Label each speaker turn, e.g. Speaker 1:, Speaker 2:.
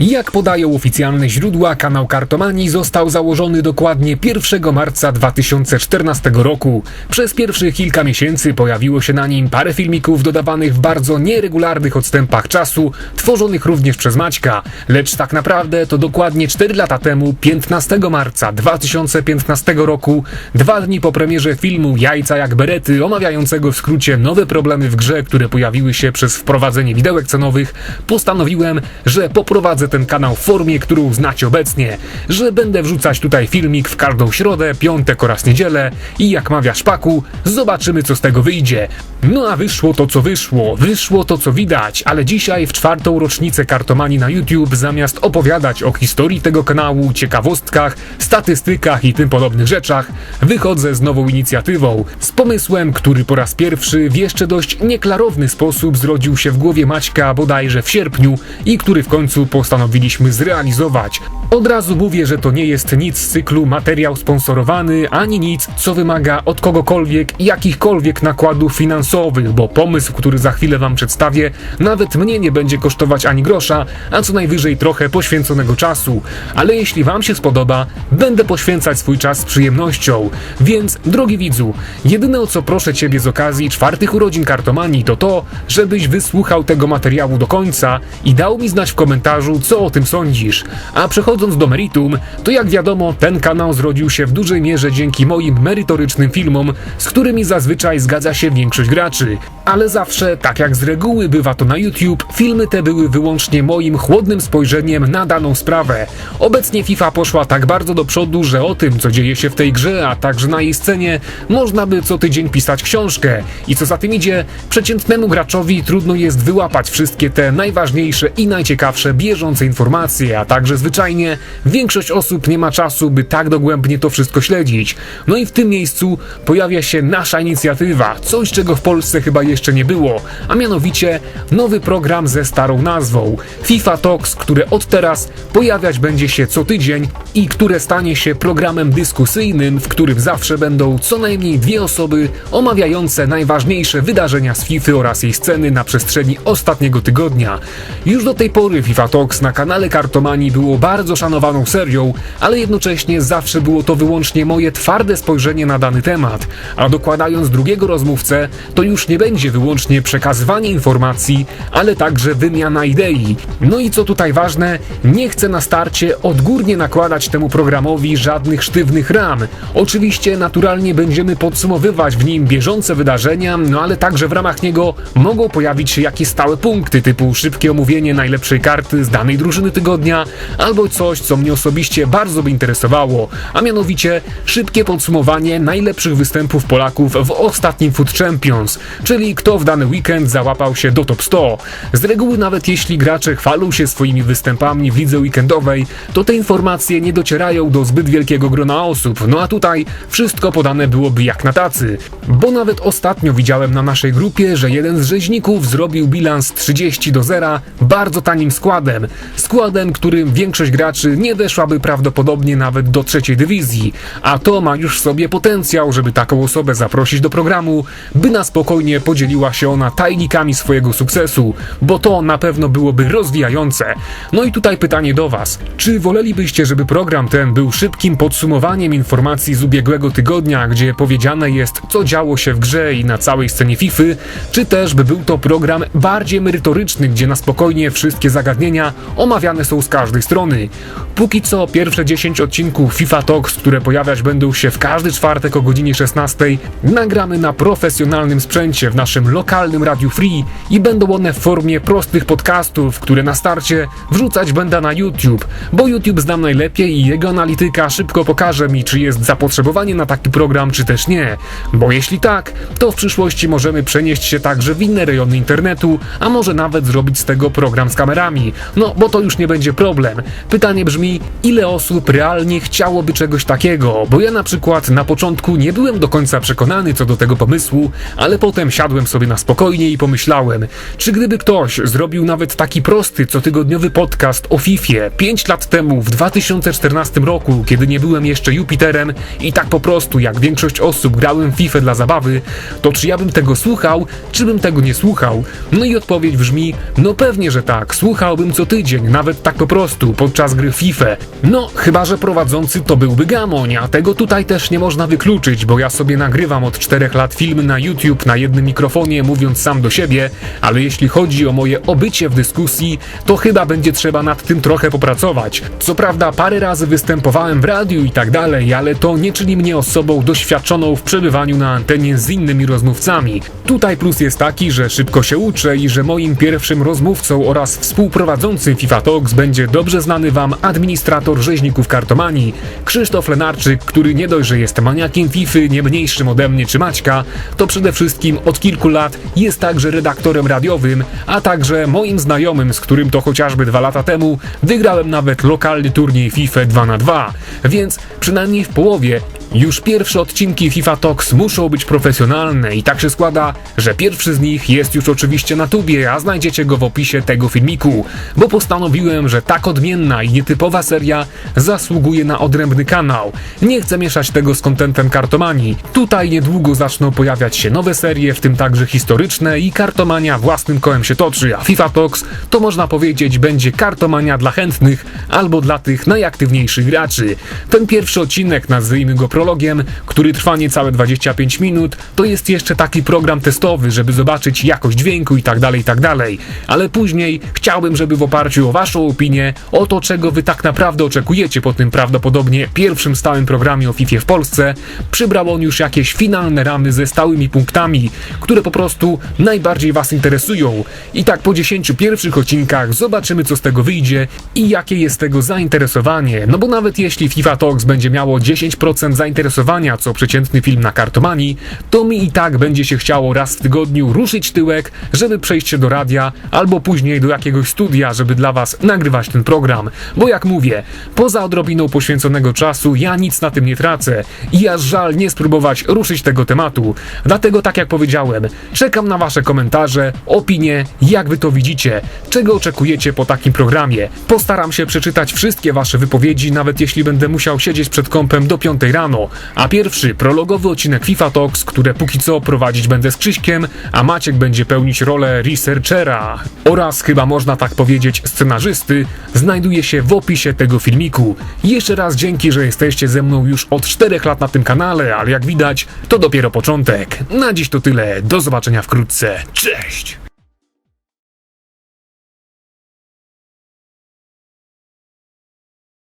Speaker 1: Jak podają oficjalne źródła, kanał Kartomanii został założony dokładnie 1 marca 2014 roku. Przez pierwszych kilka miesięcy pojawiło się na nim parę filmików dodawanych w bardzo nieregularnych odstępach czasu, tworzonych również przez Maćka, lecz tak naprawdę to dokładnie 4 lata temu, 15 marca 2015 roku, dwa dni po premierze filmu Jajca jak berety, omawiającego w skrócie nowe problemy w grze, które pojawiły się przez wprowadzenie widełek cenowych, postanowiłem, że poprowadzę ten kanał w formie, którą znacie obecnie, że będę wrzucać tutaj filmik w każdą środę, piątek oraz niedzielę i jak mawia Szpaku, zobaczymy co z tego wyjdzie. No a wyszło to co wyszło, wyszło to co widać, ale dzisiaj w czwartą rocznicę kartomanii na YouTube zamiast opowiadać o historii tego kanału, ciekawostkach, statystykach i tym podobnych rzeczach, wychodzę z nową inicjatywą, z pomysłem, który po raz pierwszy w jeszcze dość nieklarowny sposób zrodził się w głowie Maćka bodajże w sierpniu i który w końcu postanowiliśmy zrealizować. Od razu mówię, że to nie jest nic z cyklu materiał sponsorowany, ani nic, co wymaga od kogokolwiek jakichkolwiek nakładów finansowych, bo pomysł, który za chwilę Wam przedstawię, nawet mnie nie będzie kosztować ani grosza, a co najwyżej trochę poświęconego czasu. Ale jeśli Wam się spodoba, będę poświęcać swój czas z przyjemnością. Więc, drogi widzu, jedyne o co proszę Ciebie z okazji czwartych urodzin kartomanii to to, żebyś wysłuchał tego materiału do końca i dał mi znać w komentarzu, co o tym sądzisz. A przechodząc do meritum, to jak wiadomo, ten kanał zrodził się w dużej mierze dzięki moim merytorycznym filmom, z którymi zazwyczaj zgadza się większość graczy. Ale zawsze, tak jak z reguły bywa to na YouTube, filmy te były wyłącznie moim chłodnym spojrzeniem na daną sprawę. Obecnie FIFA poszła tak bardzo do przodu, że o tym, co dzieje się w tej grze, a także na jej scenie, można by co tydzień pisać książkę. I co za tym idzie, przeciętnemu graczowi trudno jest wyłapać wszystkie te najważniejsze i najciekawsze bieżące informacje, a także zwyczajnie większość osób nie ma czasu, by tak dogłębnie to wszystko śledzić. No i w tym miejscu pojawia się nasza inicjatywa, coś czego w Polsce chyba jeszcze nie było, a mianowicie nowy program ze starą nazwą FIFA Talks, które od teraz pojawiać będzie się co tydzień i które stanie się programem dyskusyjnym, w którym zawsze będą co najmniej dwie osoby omawiające najważniejsze wydarzenia z FIFA oraz jej sceny na przestrzeni ostatniego tygodnia. Już do tej pory FIFA Talks na kanale Kartomanii było bardzo szanowaną serią, ale jednocześnie zawsze było to wyłącznie moje twarde spojrzenie na dany temat, a dokładając drugiego rozmówcę, to już nie będzie wyłącznie przekazywanie informacji, ale także wymiana idei. No i co tutaj ważne, nie chcę na starcie odgórnie nakładać temu programowi żadnych sztywnych ram. Oczywiście naturalnie będziemy podsumowywać w nim bieżące wydarzenia, no ale także w ramach niego mogą pojawić się jakieś stałe punkty, typu szybkie omówienie najlepszej karty z danej drużyny tygodnia, albo coś, co mnie osobiście bardzo by interesowało, a mianowicie szybkie podsumowanie najlepszych występów Polaków w ostatnim Foot Champions, czyli kto w dany weekend załapał się do top 100. Z reguły nawet jeśli gracze chwalą się swoimi występami w lidze weekendowej, to te informacje nie docierają do zbyt wielkiego grona osób, no a tutaj wszystko podane byłoby jak na tacy. Bo nawet ostatnio widziałem na naszej grupie, że jeden z rzeźników zrobił bilans 30 do 0 bardzo tanim składem. Składem, którym większość graczy nie weszłaby prawdopodobnie nawet do trzeciej dywizji, a to ma już w sobie potencjał, żeby taką osobę zaprosić do programu, by na spokojnie podzieliła się ona tajnikami swojego sukcesu, bo to na pewno byłoby rozwijające. No i tutaj pytanie do Was. Czy wolelibyście, żeby program ten był szybkim podsumowaniem informacji z ubiegłego tygodnia, gdzie powiedziane jest, co działo się w grze i na całej scenie FIFA, czy też by był to program bardziej merytoryczny, gdzie na spokojnie wszystkie zagadnienia omawiane są z każdej strony? Póki co pierwsze 10 odcinków FIFA Talks, które pojawiać będą się w każdy czwartek o godzinie 16, nagramy na profesjonalnym sprzęcie w naszym lokalnym Radiu Free i będą one w formie prostych podcastów, które na starcie wrzucać będę na YouTube, bo YouTube znam najlepiej i jego analityka szybko pokaże mi, czy jest zapotrzebowanie na taki program, czy też nie. Bo jeśli tak, to w przyszłości możemy przenieść się także w inne rejony internetu, a może nawet zrobić z tego program z kamerami. No, bo to już nie będzie problem. Pytanie Pytanie brzmi, ile osób realnie chciałoby czegoś takiego? Bo ja na przykład na początku nie byłem do końca przekonany co do tego pomysłu, ale potem siadłem sobie na spokojnie i pomyślałem, czy gdyby ktoś zrobił nawet taki prosty, cotygodniowy podcast o FIFA 5 lat temu, w 2014 roku, kiedy nie byłem jeszcze Jupiterem i tak po prostu, jak większość osób, grałem FIFA dla zabawy, to czy ja bym tego słuchał, czy bym tego nie słuchał? No i odpowiedź brzmi, no pewnie, że tak, słuchałbym co tydzień, nawet tak po prostu, podczas gry FIFA. No, chyba, że prowadzący to byłby Gamoń, a tego tutaj też nie można wykluczyć, bo ja sobie nagrywam od 4 lat filmy na YouTube na jednym mikrofonie, mówiąc sam do siebie, ale jeśli chodzi o moje obycie w dyskusji, to chyba będzie trzeba nad tym trochę popracować. Co prawda, parę razy występowałem w radiu i tak dalej, ale to nie czyni mnie osobą doświadczoną w przebywaniu na antenie z innymi rozmówcami. Tutaj plus jest taki, że szybko się uczę i że moim pierwszym rozmówcą oraz współprowadzącym FIFA Talks będzie dobrze znany wam administrator rzeźników kartomanii, Krzysztof Lenarczyk, który nie dość, że jest maniakiem FIFA, nie mniejszym ode mnie czy Maćka, to przede wszystkim od kilku lat jest także redaktorem radiowym, a także moim znajomym, z którym to chociażby dwa lata temu wygrałem nawet lokalny turniej FIFA 2 na 2 więc przynajmniej w połowie już pierwsze odcinki FIFA Talks muszą być profesjonalne i tak się składa, że pierwszy z nich jest już oczywiście na tubie, a znajdziecie go w opisie tego filmiku, bo postanowiłem, że tak odmienna i nietypowa seria zasługuje na odrębny kanał. Nie chcę mieszać tego z kontentem kartomanii. Tutaj niedługo zaczną pojawiać się nowe serie, w tym także historyczne i kartomania własnym kołem się toczy, a FIFA Talks to można powiedzieć będzie kartomania dla chętnych albo dla tych najaktywniejszych graczy. Ten pierwszy odcinek, nazwijmy go prologiem, który trwa niecałe 25 minut, to jest jeszcze taki program testowy, żeby zobaczyć jakość dźwięku i tak dalej, i tak dalej. Ale później chciałbym, żeby w oparciu o Waszą opinię, o to, czego Wy tak naprawdę oczekujecie po tym prawdopodobnie pierwszym stałym programie o FIFA w Polsce, przybrał on już jakieś finalne ramy ze stałymi punktami, które po prostu najbardziej Was interesują. I tak po 10 pierwszych odcinkach zobaczymy, co z tego wyjdzie i jakie jest tego zainteresowanie. No bo nawet jeśli FIFA Talks będzie miało 10% zainteresowania, co przeciętny film na kartomanii, to mi i tak będzie się chciało raz w tygodniu ruszyć tyłek, żeby przejść się do radia, albo później do jakiegoś studia, żeby dla Was nagrywać ten program. Bo jak mówię, poza odrobiną poświęconego czasu, ja nic na tym nie tracę i aż żal nie spróbować ruszyć tego tematu. Dlatego, tak jak powiedziałem, czekam na Wasze komentarze, opinie, jak Wy to widzicie, czego oczekujecie po takim programie. Postaram się przeczytać wszystkie Wasze wypowiedzi, nawet jeśli będę musiał siedzieć przed kąpem do 5 rano. A pierwszy, prologowy odcinek FIFA Talks, które póki co prowadzić będę z Krzyśkiem, a Maciek będzie pełnić rolę researchera oraz chyba można tak powiedzieć scenarzysty, znajduje się w opisie tego filmiku. Jeszcze raz dzięki, że jesteście ze mną już od 4 lat na tym kanale, ale jak widać, to dopiero początek. Na dziś to tyle, do zobaczenia wkrótce, cześć!